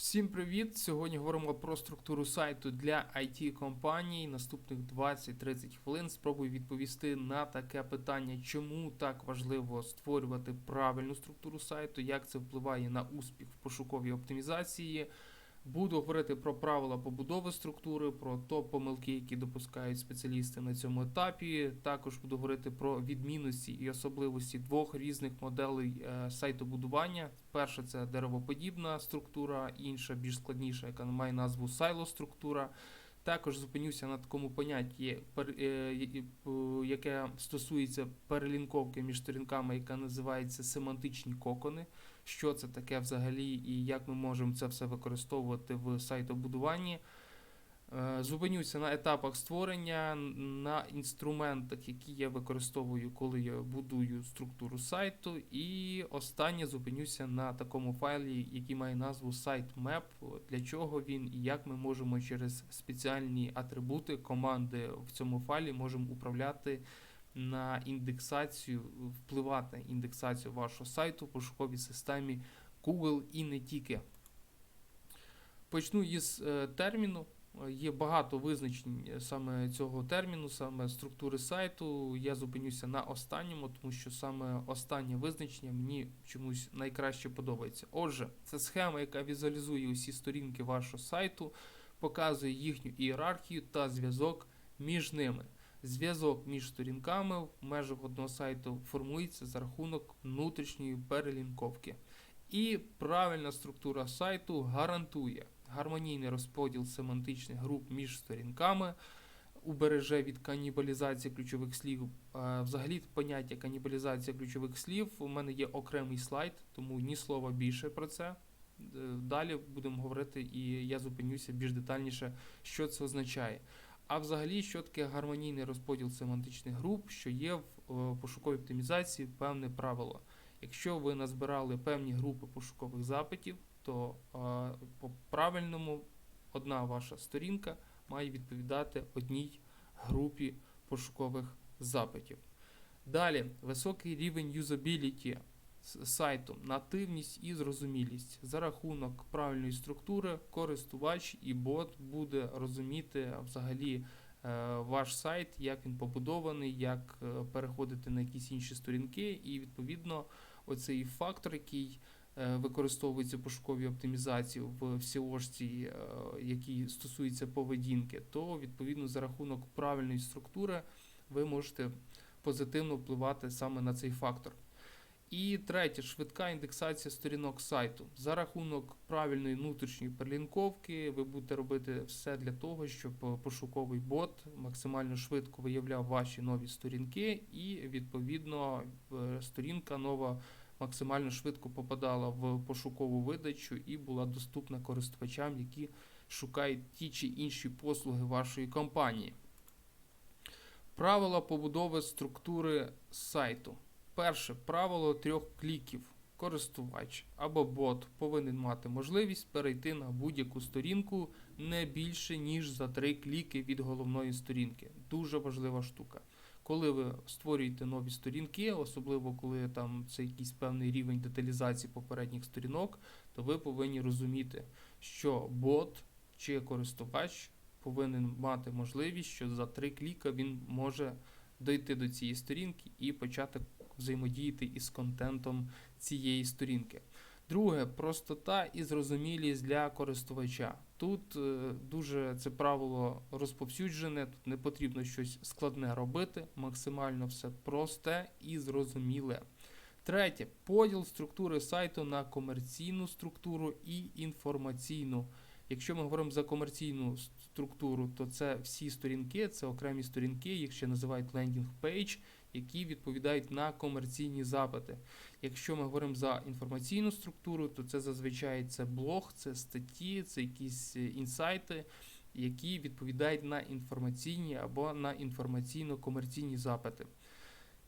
Всім привіт! Сьогодні говоримо про структуру сайту для it компаній. Наступних 20-30 хвилин спробую відповісти на таке питання, чому так важливо створювати правильну структуру сайту, як це впливає на успіх в пошуковій оптимізації. Буду говорити про правила побудови структури, про топ-помилки, які допускають спеціалісти на цьому етапі. Також буду говорити про відмінності і особливості двох різних моделей е, сайтобудування. Перша це деревоподібна структура, інша більш складніша, яка має назву сайло-структура. Також зупинюся на такому понятті, е, е, яке стосується перелінковки між сторінками, яка називається семантичні кокони. Що це таке взагалі і як ми можемо це все використовувати в сайтобудуванні. Е, Зупинюся на етапах створення, на інструментах, які я використовую, коли я будую структуру сайту. І останнє зупинюся на такому файлі, який має назву sitemap, для чого він і як ми можемо через спеціальні атрибути команди в цьому файлі можемо управляти на індексацію, впливати на індексацію вашого сайту в пошуковій системі Google і не тільки. Почну із е, терміну. Є багато визначень е, саме цього терміну, саме структури сайту. Я зупинюся на останньому, тому що саме останнє визначення мені чомусь найкраще подобається. Отже, це схема, яка візуалізує усі сторінки вашого сайту, показує їхню ієрархію та зв'язок між ними. Зв'язок між сторінками в межах одного сайту формується за рахунок внутрішньої перелінковки. І правильна структура сайту гарантує гармонійний розподіл семантичних груп між сторінками, убереже від канібалізації ключових слів. Е, Взагалі, поняття канібалізація ключових слів у мене є окремий слайд, тому ні слова більше про це. Е, Далі будемо говорити, і я зупинюся більш детальніше, що це означає. А взагалі, що таке гармонійний розподіл семантичних груп, що є в е, пошуковій оптимізації певне правило. Якщо ви назбирали певні групи пошукових запитів, то е, по правильному одна ваша сторінка має відповідати одній групі пошукових запитів. Далі, високий рівень юзабіліті сайту, нативність і зрозумілість. За рахунок правильної структури, користувач і бот буде розуміти взагалі е, ваш сайт, як він побудований, як е, переходити на якісь інші сторінки, і відповідно оцей фактор, який е, використовується в пошуковій оптимізації в всіожці, е, який стосується поведінки, то відповідно за рахунок правильної структури ви можете позитивно впливати саме на цей фактор. І третє, швидка індексація сторінок сайту. За рахунок правильної внутрішньої перелінковки ви будете робити все для того, щоб е, пошуковий бот максимально швидко виявляв ваші нові сторінки, і відповідно е, сторінка нова максимально швидко попадала в пошукову видачу і була доступна користувачам, які шукають ті чи інші послуги вашої компанії. Правила побудови структури сайту. Перше правило трьох кліків. Користувач або бот повинен мати можливість перейти на будь-яку сторінку не більше, ніж за три кліки від головної сторінки. Дуже важлива штука. Коли ви створюєте нові сторінки, особливо коли там це якийсь певний рівень деталізації попередніх сторінок, то ви повинні розуміти, що бот чи користувач повинен мати можливість, що за три кліка він може дойти до цієї сторінки і почати взаємодіяти із контентом цієї сторінки. Друге, простота і зрозумілість для користувача. Тут е, дуже це правило розповсюджене, тут не потрібно щось складне робити, максимально все просте і зрозуміле. Третє, поділ структури сайту на комерційну структуру і інформаційну. Якщо ми говоримо за комерційну структуру, то це всі сторінки, це окремі сторінки, їх ще називають лендінг пейдж, які відповідають на комерційні запити. Якщо ми говоримо за інформаційну структуру, то це зазвичай це блог, це статті, це якісь е, інсайти, які відповідають на інформаційні або на інформаційно-комерційні запити.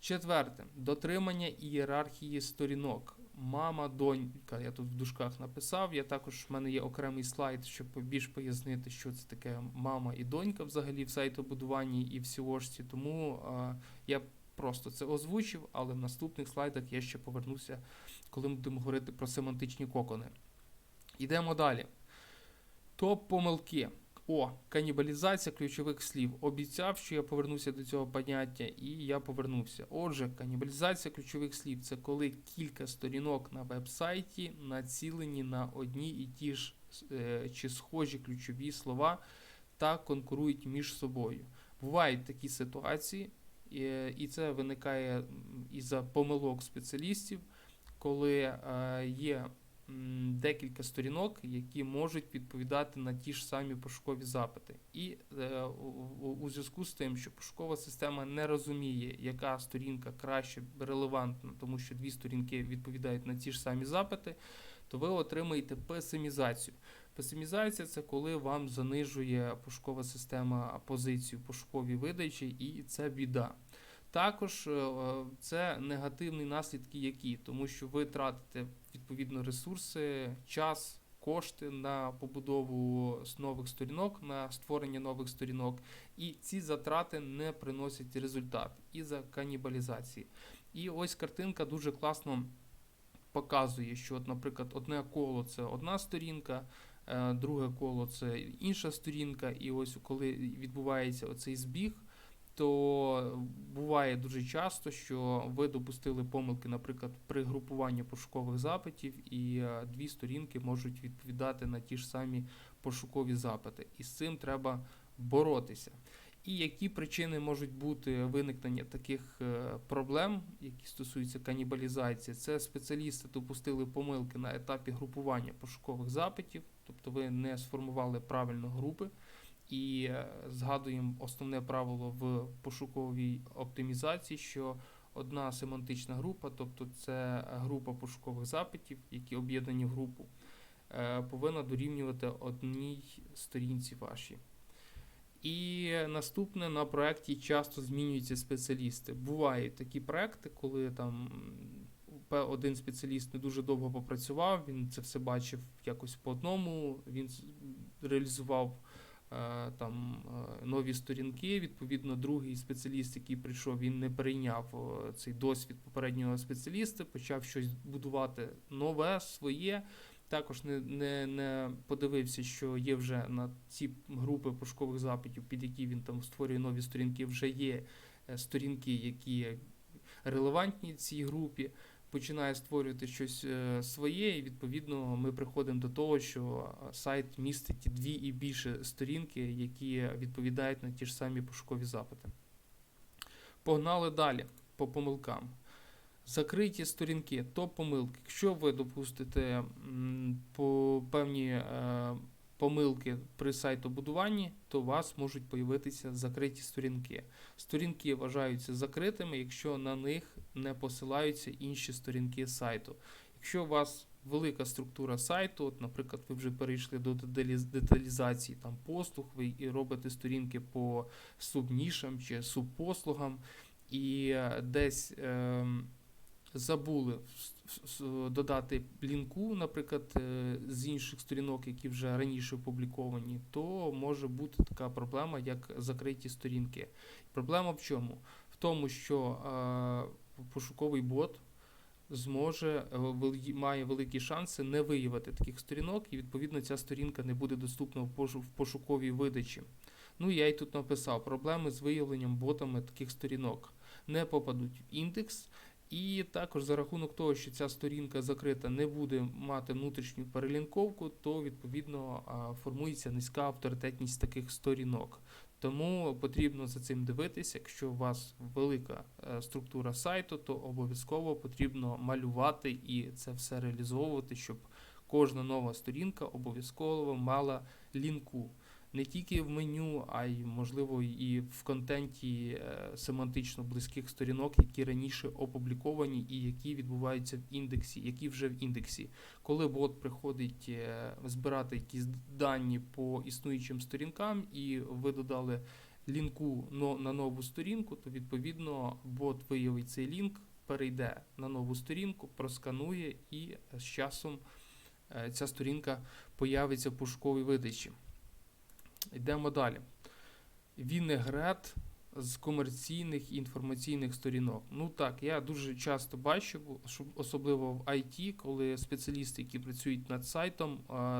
Четверте дотримання ієрархії сторінок. Мама, донька, я тут в дужках написав. Я також в мене є окремий слайд, щоб більш пояснити, що це таке мама і донька взагалі в сайтобудуванні і в сіошці. Тому е, я просто це озвучив, але в наступних слайдах я ще повернуся, коли ми будемо говорити про семантичні кокони. Йдемо далі. Топ помилки. О, канібалізація ключових слів. Обіцяв, що я повернуся до цього поняття, і я повернувся. Отже, канібалізація ключових слів це коли кілька сторінок на веб-сайті націлені на одні і ті ж е, чи схожі ключові слова та конкурують між собою. Бувають такі ситуації, і це виникає із-за помилок спеціалістів, коли е, є декілька сторінок, які можуть відповідати на ті ж самі пошукові запити. І е, у зв'язку з тим, що пошукова система не розуміє, яка сторінка краще релевантна, тому що дві сторінки відповідають на ті ж самі запити, то ви отримаєте песимізацію. Песимізація це коли вам занижує пошукова система позицію в пошуковій видачі, і це біда. Також е, це негативні наслідки, які, тому що ви тратите відповідно ресурси, час, кошти на побудову нових сторінок, на створення нових сторінок, і ці затрати не приносять результат із-за канібалізації. І ось картинка дуже класно показує, що, от, наприклад, одне коло це одна сторінка, друге коло це інша сторінка, і ось коли відбувається оцей збіг. То буває дуже часто, що ви допустили помилки, наприклад, при групуванні пошукових запитів, і е, дві сторінки можуть відповідати на ті ж самі пошукові запити. І з цим треба боротися. І які причини можуть бути виникнення таких е, проблем, які стосуються канібалізації, це спеціалісти допустили помилки на етапі групування пошукових запитів, тобто ви не сформували правильно групи. І е, згадуємо основне правило в пошуковій оптимізації, що одна семантична група, тобто це група пошукових запитів, які об'єднані в групу, е, повинна дорівнювати одній сторінці вашій. І наступне на проєкті часто змінюються спеціалісти. Бувають такі проекти, коли там один спеціаліст не дуже довго попрацював, він це все бачив якось по одному, він реалізував е, там е, нові сторінки. Відповідно, другий спеціаліст, який прийшов, він не перейняв е, цей досвід попереднього спеціаліста, почав щось будувати нове, своє. Також не, не, не подивився, що є вже на ці групи пошукових запитів, під які він там створює нові сторінки, вже є сторінки, які релевантні цій групі. Починає створювати щось е, своє, і відповідно ми приходимо до того, що сайт містить дві і більше сторінки, які відповідають на ті ж самі пошукові запити. Погнали далі по помилкам. Закриті сторінки, то помилки. Якщо ви допустите по певні е, помилки при сайтобудуванні, то у вас можуть появитися закриті сторінки. Сторінки вважаються закритими, якщо на них не посилаються інші сторінки сайту. Якщо у вас велика структура сайту, от, наприклад, ви вже перейшли до деталізації там послуг, ви і робите сторінки по субнішам чи субпослугам, і е, десь. ем, забули додати лінку, наприклад, е, з інших сторінок, які вже раніше опубліковані, то може бути така проблема, як закриті сторінки. Проблема в чому? В тому, що е, пошуковий бот зможе е, має великі шанси не виявити таких сторінок, і відповідно ця сторінка не буде доступна в пошуковій видачі. Ну, я й тут написав проблеми з виявленням ботами таких сторінок. Не попадуть в індекс, і також за рахунок того, що ця сторінка закрита не буде мати внутрішню перелінковку, то відповідно формується низька авторитетність таких сторінок. Тому потрібно за цим дивитися. Якщо у вас велика е, структура сайту, то обов'язково потрібно малювати і це все реалізовувати, щоб кожна нова сторінка обов'язково мала лінку. Не тільки в меню, а й можливо і в контенті е, семантично близьких сторінок, які раніше опубліковані і які відбуваються в індексі, які вже в індексі. Коли бот приходить е, збирати якісь дані по існуючим сторінкам, і ви додали лінку на нову сторінку, то відповідно бот виявить цей лінк, перейде на нову сторінку, просканує, і з часом е, ця сторінка появиться в пошуковій видачі. Йдемо далі. Вінегрет з комерційних і інформаційних сторінок. Ну так, я дуже часто бачу, особливо в IT, коли спеціалісти, які працюють над сайтом,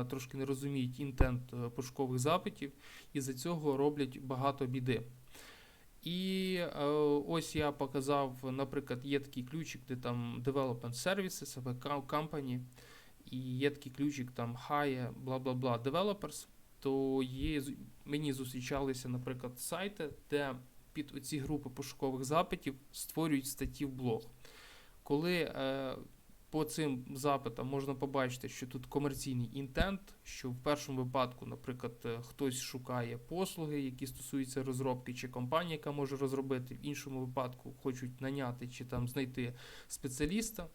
трошки не розуміють інтент е, пошукових запитів, і за цього роблять багато біди. І е, ось я показав, наприклад, є такий ключик, де там Development Services Company, і є такий ключик там High, бла бла бла Developers, то є, мені зустрічалися, наприклад, сайти, де під оці групи пошукових запитів створюють статті в блог. Коли е, по цим запитам можна побачити, що тут комерційний інтент, що в першому випадку, наприклад, е, хтось шукає послуги, які стосуються розробки, чи компанія, яка може розробити, в іншому випадку хочуть наняти чи там знайти спеціаліста,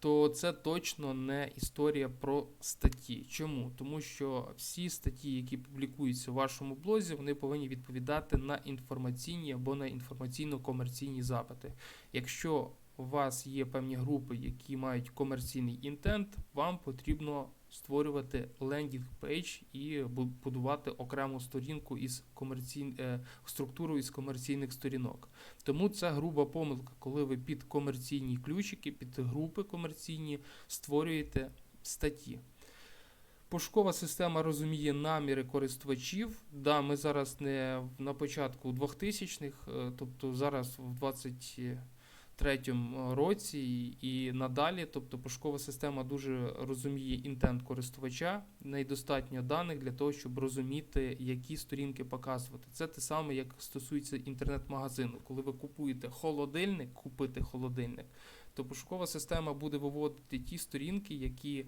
то це точно не історія про статті. Чому? Тому що всі статті, які публікуються в вашому блозі, вони повинні відповідати на інформаційні або на інформаційно-комерційні запити. Якщо у вас є певні групи, які мають комерційний інтент, вам потрібно створювати лендінг пейдж і будувати окрему сторінку із комерцій... е, структуру із комерційних сторінок. Тому це груба помилка, коли ви під комерційні ключики, під групи комерційні створюєте статті. Пошукова система розуміє наміри користувачів. Да, ми зараз не на початку 2000-х, е, тобто зараз в 23-му році і, і надалі. Тобто пошукова система дуже розуміє інтент користувача, недостатньо даних для того, щоб розуміти, які сторінки показувати. Це те саме, як стосується інтернет-магазину. Коли ви купуєте холодильник, купити холодильник, то пошукова система буде виводити ті сторінки, які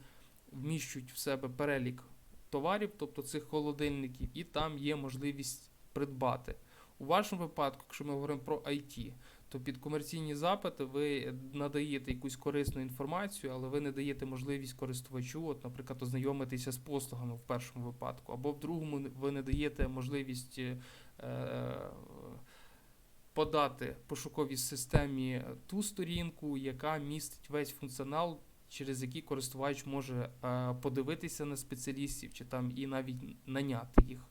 вміщують в себе перелік товарів, тобто цих холодильників, і там є можливість придбати. У вашому випадку, якщо ми говоримо про IT, то під комерційні запити ви надаєте якусь корисну інформацію, але ви не даєте можливість користувачу, от, наприклад, ознайомитися з послугами в першому випадку, або в другому ви не даєте можливість е, подати пошуковій системі ту сторінку, яка містить весь функціонал, через який користувач може е, подивитися на спеціалістів чи там і навіть наняти їх.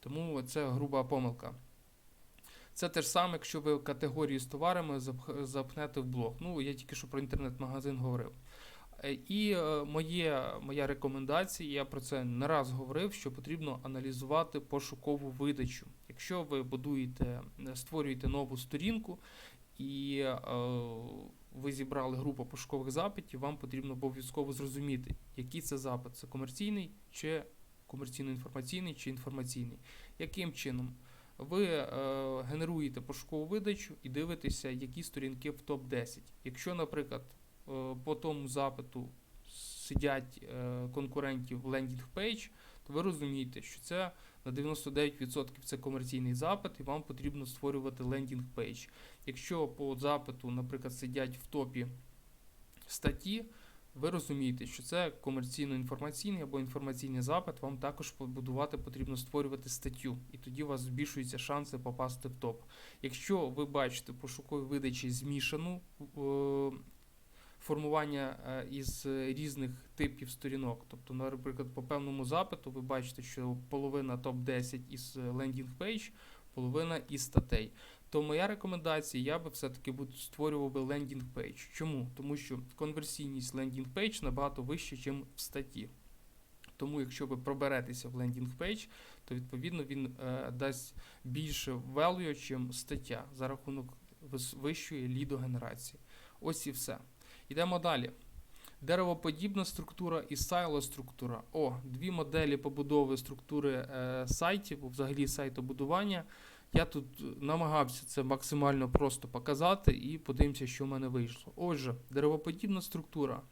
Тому це груба помилка. Це те ж саме, якщо ви категорію з товарами запхнете в блог. Ну, я тільки що про інтернет-магазин говорив. Е, І е, моє, моя рекомендація, я про це не раз говорив, що потрібно аналізувати пошукову видачу. Якщо ви будуєте, е, створюєте нову сторінку і е, ви зібрали групу пошукових запитів, вам потрібно обов'язково зрозуміти, який це запит. Це комерційний чи комерційно-інформаційний чи інформаційний. Яким чином? Ви е, генеруєте пошукову видачу і дивитеся, які сторінки в топ-10. Якщо, наприклад, е, по тому запиту сидять е, конкурентів в лендінг пейдж, то ви розумієте, що це на 99% це комерційний запит, і вам потрібно створювати лендінг пейдж. Якщо по запиту, наприклад, сидять в топі статті, ви розумієте, що це комерційно-інформаційний або інформаційний запит, вам також побудувати потрібно створювати статтю, і тоді у вас збільшуються шанси попасти в топ. Якщо ви бачите пошукові видачі змішану е, формування е, із різних типів сторінок, тобто, наприклад, по певному запиту ви бачите, що половина топ-10 із лендінг пейдж, половина із статей. То моя рекомендація, я би все-таки створював би лендінг пейдж. Чому? Тому що конверсійність лендінг пейдж набагато вища, ніж в статті. Тому, якщо ви проберетеся в лендінг пейдж, то відповідно він е, дасть більше value, ніж стаття за рахунок вищої лідогенерації. Ось і все. Йдемо далі. Деревоподібна структура і сайло структура. О, дві моделі побудови структури е, сайтів, взагалі сайтобудування. Я тут намагався це максимально просто показати і подивимося, що в мене вийшло. Отже, деревоподібна структура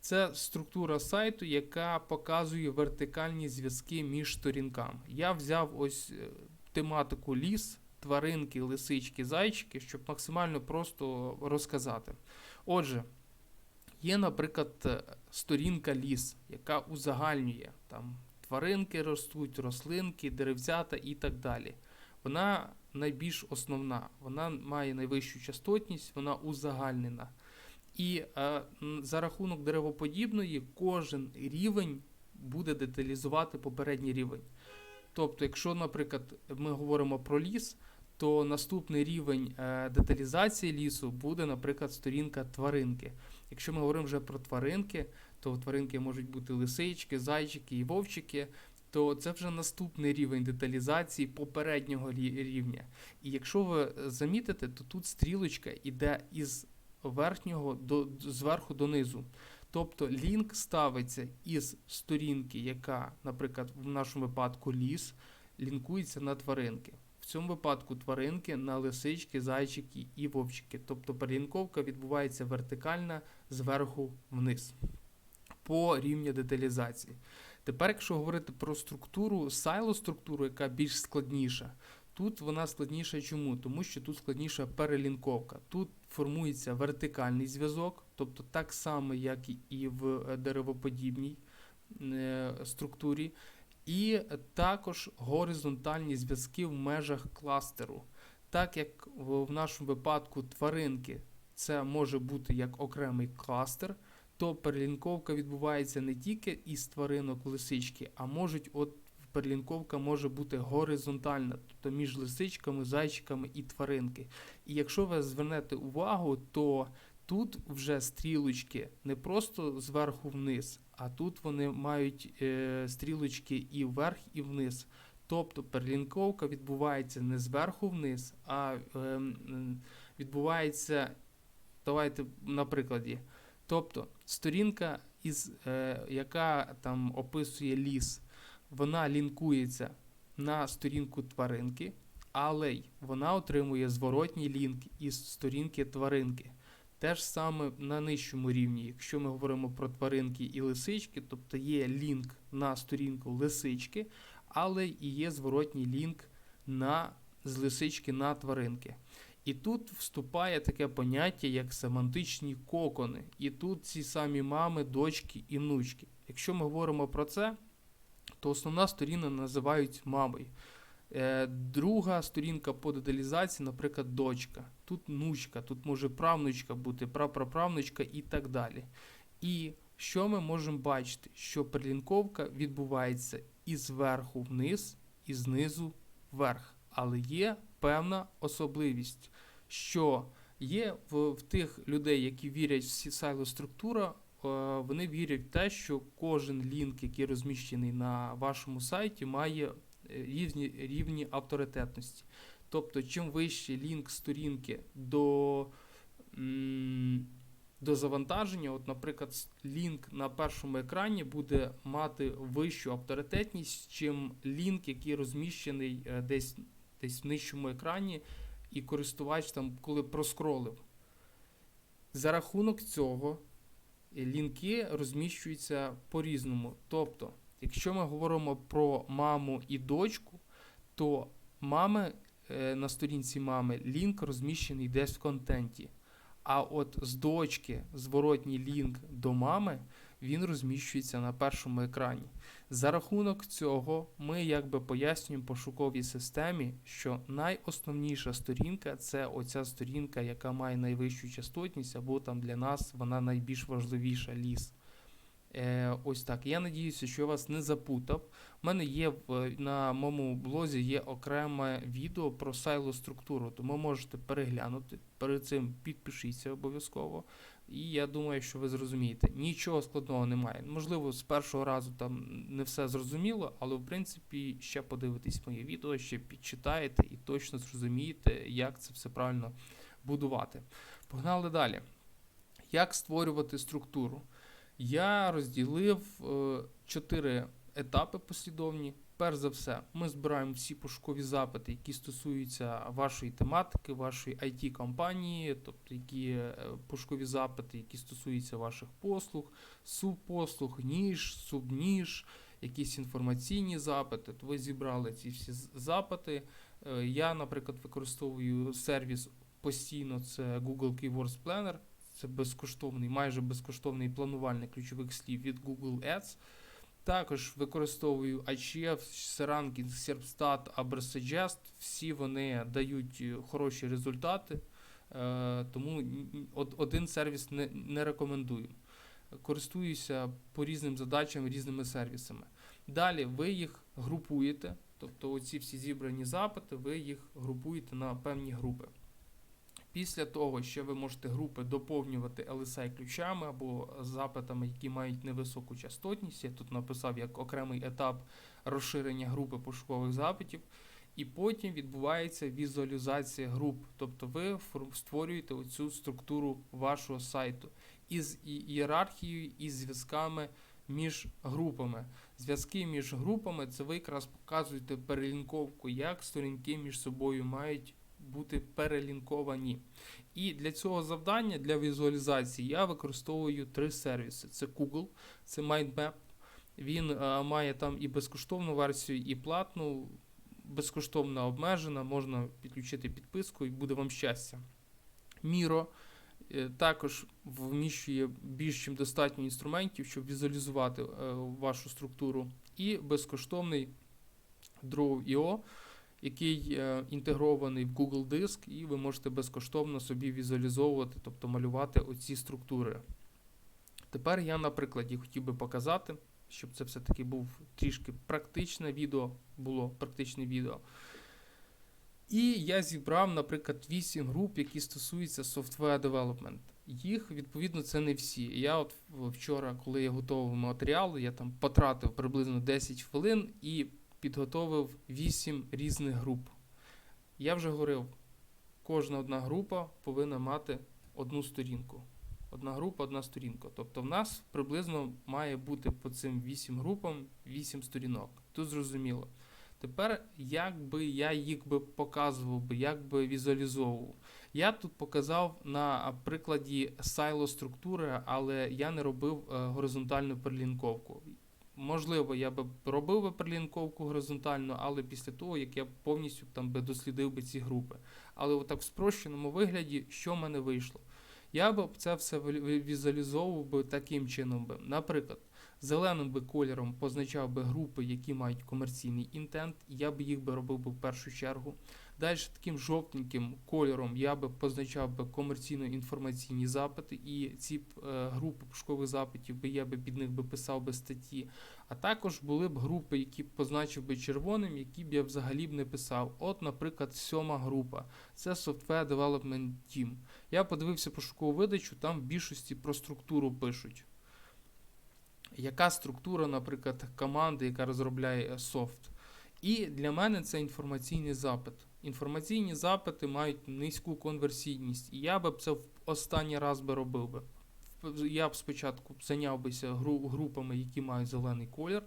це структура сайту, яка показує вертикальні зв'язки між сторінками. Я взяв ось е, тематику ліс, тваринки, лисички, зайчики, щоб максимально просто розказати. Отже, є, наприклад, е, сторінка ліс, яка узагальнює там тваринки ростуть, рослинки, деревцята і так далі. Вона найбільш основна, вона має найвищу частотність, вона узагальнена. І е, за рахунок деревоподібної кожен рівень буде деталізувати попередній рівень. Тобто, якщо, наприклад, ми говоримо про ліс, то наступний рівень е, деталізації лісу буде, наприклад, сторінка тваринки. Якщо ми говоримо вже про тваринки, то тваринки можуть бути лисички, зайчики і вовчики, то це вже наступний рівень деталізації попереднього рівня. І якщо ви замітите, то тут стрілочка йде із верхнього до зверху донизу. Тобто лінк ставиться із сторінки, яка, наприклад, в нашому випадку ліс, лінкується на тваринки. В цьому випадку тваринки на лисички, зайчики і вовчики. Тобто перелінковка відбувається вертикальна зверху вниз по рівню деталізації. Тепер, якщо говорити про структуру, сайло структуру, яка більш складніша, тут вона складніша чому? Тому що тут складніша перелінковка. Тут формується вертикальний зв'язок, тобто так само, як і в деревоподібній е, структурі, і також горизонтальні зв'язки в межах кластеру. Так як в нашому випадку тваринки це може бути як окремий кластер, то перелінковка відбувається не тільки із тваринок лисички, а можуть от перелінковка може бути горизонтальна, тобто між лисичками, зайчиками і тваринки. І якщо ви звернете увагу, то тут вже стрілочки не просто зверху вниз, а тут вони мають е, стрілочки і вверх, і вниз. Тобто перелінковка відбувається не зверху вниз, а е, відбувається, давайте на прикладі. Тобто сторінка, із, е, яка там описує ліс, вона лінкується на сторінку тваринки, але й вона отримує зворотній лінк із сторінки тваринки. Те ж саме на нижчому рівні, якщо ми говоримо про тваринки і лисички, тобто є лінк на сторінку лисички, але і є зворотній лінк на, з лисички на тваринки. І тут вступає таке поняття, як семантичні кокони. І тут ці самі мами, дочки і внучки. Якщо ми говоримо про це, то основна сторінка називають мамою. Е, друга сторінка по деталізації, наприклад, дочка. Тут внучка, тут може правнучка бути, прапраправнучка і так далі. І що ми можемо бачити? Що перелінковка відбувається і зверху вниз, і знизу вверх. Але є певна особливість, що є в, в тих людей, які вірять в сайло структура, е, вони вірять в те, що кожен лінк, який розміщений на вашому сайті, має е, різні рівні авторитетності. Тобто, чим вищий лінк сторінки до, до завантаження, от, наприклад, лінк на першому екрані буде мати вищу авторитетність, чим лінк, який розміщений е, десь, десь в нижчому екрані, і користувач там, коли проскролив. За рахунок цього е, лінки розміщуються по-різному. Тобто, якщо ми говоримо про маму і дочку, то мами е, на сторінці мами лінк розміщений десь в контенті. А от з дочки зворотній лінк до мами він розміщується на першому екрані. За рахунок цього ми якби пояснюємо пошуковій системі, що найосновніша сторінка це оця сторінка, яка має найвищу частотність, або там для нас вона найбільш важливіша ліс. Е, ось так. Я надіюся, що я вас не запутав. У мене є на моєму блозі є окреме відео про сайло структуру, тому можете переглянути. Перед цим підпишіться обов'язково. І я думаю, що ви зрозумієте. Нічого складного немає. Можливо, з першого разу там не все зрозуміло, але в принципі ще подивитесь моє відео, ще підчитаєте і точно зрозумієте, як це все правильно будувати. Погнали далі. Як створювати структуру? Я розділив е, чотири етапи послідовні. Перш за все, ми збираємо всі пошукові запити, які стосуються вашої тематики, вашої it компанії тобто які е, пошукові запити, які стосуються ваших послуг, субпослуг, ніж, субніж, якісь інформаційні запити. То ви зібрали ці всі запити. Е, Я, наприклад, використовую сервіс постійно, це Google Keywords Planner. Це безкоштовний, майже безкоштовний планувальник ключових слів від Google Ads. Також використовую HF, Seranking, Serpstat, Abersuggest. Всі вони дають е, хороші результати, е, тому один сервіс не рекомендую. користуюся по різним задачам різними сервісами. Далі ви їх групуєте, тобто оці всі зібрані запити, ви їх групуєте на певні групи. Після того, що ви можете групи доповнювати LSI ключами або запитами, які мають невисоку частотність, я тут написав як окремий етап розширення групи пошукових запитів, і потім відбувається візуалізація груп, тобто ви створюєте оцю структуру вашого сайту із ієрархією і зв'язками між групами. Зв'язки між групами це ви якраз показуєте перелінковку, як сторінки між собою мають бути перелінковані. І для цього завдання, для візуалізації, я використовую три сервіси: це Google, це MindMap. Він е, має там і безкоштовну версію, і платну. Безкоштовна обмежена, можна підключити підписку і буде вам щастя. Miro е, також вміщує більш чим достатньо інструментів, щоб візуалізувати е, вашу структуру. І безкоштовний Draw.io, який е, інтегрований в Google Диск, і ви можете безкоштовно собі візуалізовувати, тобто малювати оці структури. Тепер я на прикладі хотів би показати, щоб це все-таки був трішки практичне відео, було практичне відео. І я зібрав, наприклад, 8 груп, які стосуються software development. Їх, відповідно, це не всі. Я от вчора, коли я готував матеріал, я там потратив приблизно 10 хвилин і підготовив 8 різних груп. Я вже говорив, кожна одна група повинна мати одну сторінку. Одна група, одна сторінка. Тобто в нас приблизно має бути по цим 8 групам 8 сторінок. Тут зрозуміло. Тепер, як би я їх би показував, як би візуалізовував. Я тут показав на прикладі сайло структури, але я не робив е, горизонтальну перелінковку. Можливо, я би робив би прилінковку горизонтально, але після того, як я повністю там би дослідив би ці групи. Але отак в спрощеному вигляді, що в мене вийшло? Я б це все ві- ві- візуалізовував би таким чином би. Наприклад, зеленим би кольором позначав би групи, які мають комерційний інтент, я би їх би робив би в першу чергу. Далі таким жовтеньким кольором я би позначав би комерційно-інформаційні запити, і ці е, групи пошукових запитів би я би під них би писав би статті. А також були б групи, які б позначив би червоним, які б я взагалі б не писав. От, наприклад, сьома група це Software Development Team. Я подивився пошукову видачу, там в більшості про структуру пишуть. Яка структура, наприклад, команди, яка розробляє софт. І для мене це інформаційний запит. Інформаційні запити мають низьку конверсійність. І я би це в останній раз би робив би. Я б спочатку зайняв бися групами, які мають зелений колір.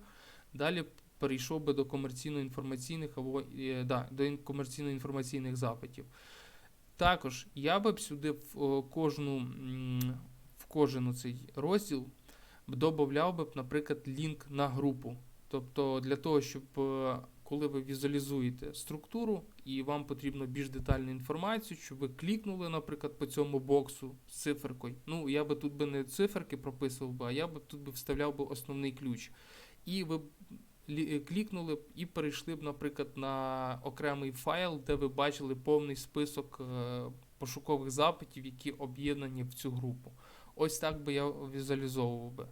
Далі перейшов би до комерційно-інформаційних або е, да, до комерційно-інформаційних запитів. Також я би сюди в кожну в кожен цей розділ додавав би, наприклад, лінк на групу. Тобто для того, щоб е, коли ви візуалізуєте структуру і вам потрібно більш детальну інформацію, щоб ви клікнули, наприклад, по цьому боксу з циферкою. Ну, я би тут би не циферки прописував би, а я би тут би вставляв би основний ключ. І ви е, клікнули б і перейшли б, наприклад, на окремий файл, де ви бачили повний список е, пошукових запитів, які об'єднані в цю групу. Ось так би я візуалізовував би.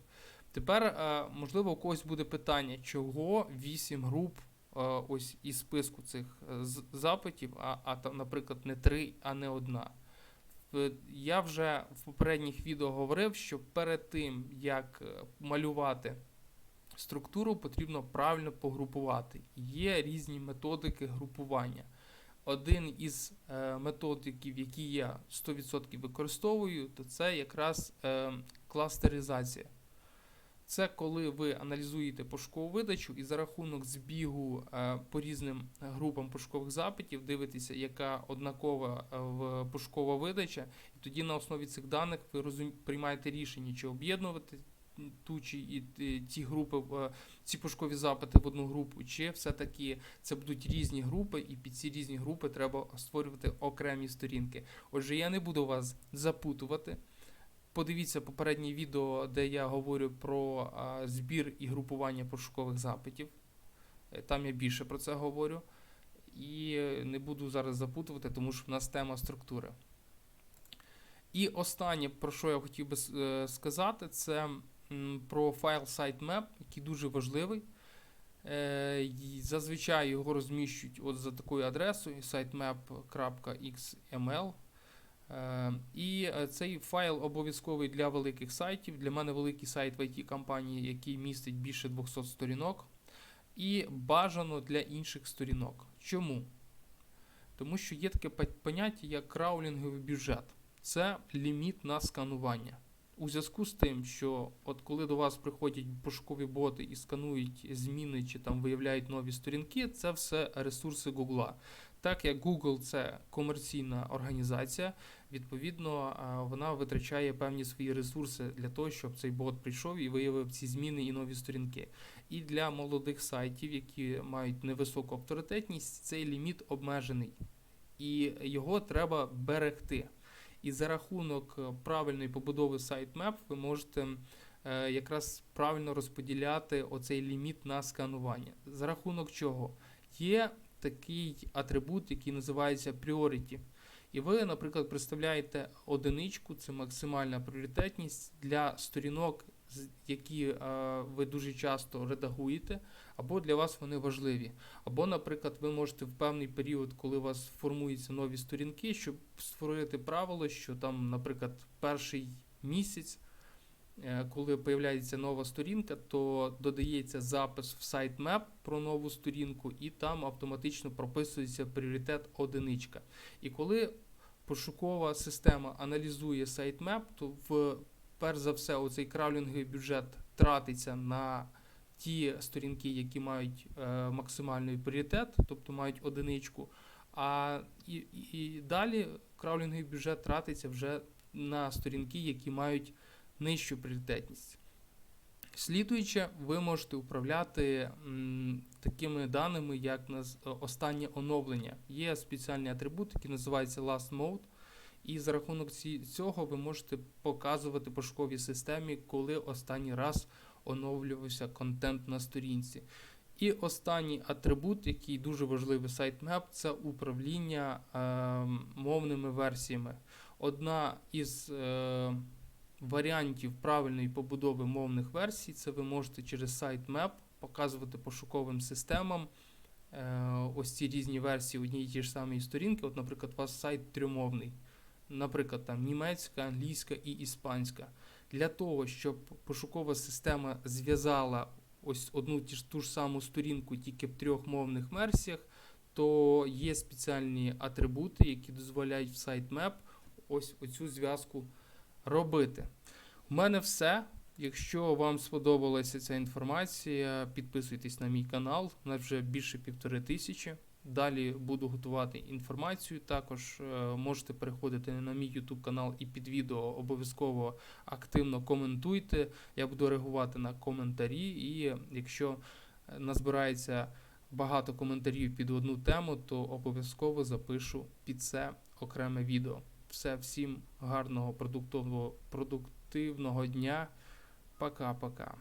Тепер, е, можливо, у когось буде питання, чого 8 груп е, ось із списку цих е, запитів, а, а там, наприклад, не 3, а не одна. Я вже в попередніх відео говорив, що перед тим, як малювати структуру, потрібно правильно погрупувати. Є різні методики групування. Один із е, методиків, які я 100% використовую, то це якраз е, кластеризація. Це коли ви аналізуєте пошукову видачу і за рахунок збігу е, по різним групам пошукових запитів дивитеся, яка однакова пошукова видача, і тоді на основі цих даних ви розум... приймаєте рішення, чи об'єднувати ту чи і ті- ті групи, е, ці пошукові запити в одну групу, чи все-таки це будуть різні групи, і під ці різні групи треба створювати окремі сторінки. Отже, я не буду вас запутувати. Подивіться попереднє відео, де я говорю про збір і групування пошукових запитів. Е, Там я більше про це говорю. І е, не буду зараз запутувати, тому що в нас тема структури. І останнє, про що я хотів би е, сказати, це про файл sitemap, який дуже важливий. Е, Зазвичай його розміщують от за такою адресою sitemap.xml. Е, І е, цей файл обов'язковий для великих сайтів. Для мене великий сайт в it компанії, який містить більше 200 сторінок. І бажано для інших сторінок. Чому? Тому що є таке поняття, як краулінговий бюджет. Це ліміт на сканування. У зв'язку з тим, що от коли до вас приходять пошукові боти і сканують зміни чи там виявляють нові сторінки, це все ресурси Гугла. Так як Google це комерційна організація, відповідно вона витрачає певні свої ресурси для того, щоб цей бот прийшов і виявив ці зміни і нові сторінки. І для молодих сайтів, які мають невисоку авторитетність, цей ліміт обмежений, і його треба берегти. І за рахунок е, правильної побудови сайтмеп ви можете е, якраз правильно розподіляти оцей ліміт на сканування. За рахунок чого? Є такий атрибут, який називається priority. І ви, наприклад, представляєте одиничку, це максимальна пріоритетність для сторінок, які е, ви дуже часто редагуєте, або для вас вони важливі. Або, наприклад, ви можете в певний період, коли у вас формуються нові сторінки, щоб створити правило, що там, наприклад, перший місяць, е, коли появляється нова сторінка, то додається запис в sitemap про нову сторінку, і там автоматично прописується пріоритет одиничка. І коли пошукова система аналізує sitemap, то в перш за все оцей краулінговий бюджет тратиться на ті сторінки, які мають е, максимальний пріоритет, тобто мають одиничку. А і, і, далі краулінговий бюджет тратиться вже на сторінки, які мають нижчу пріоритетність. Слідуюче, ви можете управляти м, такими даними, як е, останнє оновлення. Є спеціальний атрибут, який називається Last Mode. І за рахунок цього ви можете показувати пошуковій системі, коли останній раз оновлювався контент на сторінці. І останній атрибут, який дуже важливий sitemap, це управління е, мовними версіями. Одна із е, варіантів правильної побудови мовних версій це ви можете через sitemap показувати пошуковим системам е, ось ці різні версії однієї ж самої сторінки. От, наприклад, у вас сайт трьомовний, наприклад, там німецька, англійська і іспанська. Для того, щоб пошукова система зв'язала ось одну ту ж саму сторінку тільки в трьох мовних версіях, то є спеціальні атрибути, які дозволяють в sitemap ось оцю зв'язку робити. У мене все. Якщо вам сподобалася ця інформація, підписуйтесь на мій канал. У нас вже більше півтори тисячі. Далі буду готувати інформацію. Також е, можете переходити на мій YouTube канал і під відео обов'язково активно коментуйте. Я буду реагувати на коментарі. І якщо е, назбирається багато коментарів під одну тему, то обов'язково запишу під це окреме відео. Все, всім гарного продуктового продуктивного дня. Пока-пока.